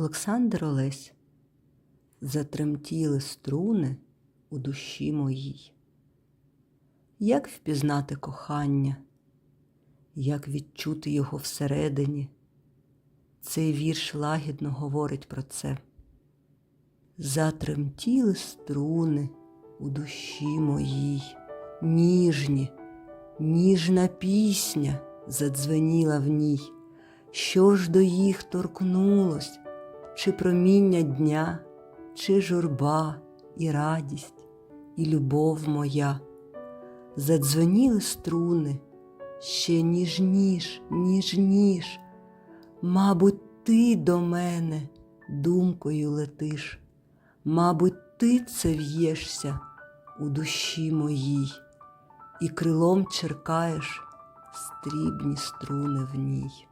Олександр Олесь затремтіли струни у душі моїй. Як впізнати кохання, як відчути його всередині? Цей вірш лагідно говорить про це. Затремтіли струни у душі моїй, ніжні, ніжна пісня задзвеніла в ній. Що ж до їх торкнулось, чи проміння дня, чи журба і радість, і любов моя, задзвеніли струни, ще ніжніш, ніжніш, мабуть, ти до мене думкою летиш, мабуть, ти це в'єшся у душі моїй, і крилом черкаєш стрібні струни в ній.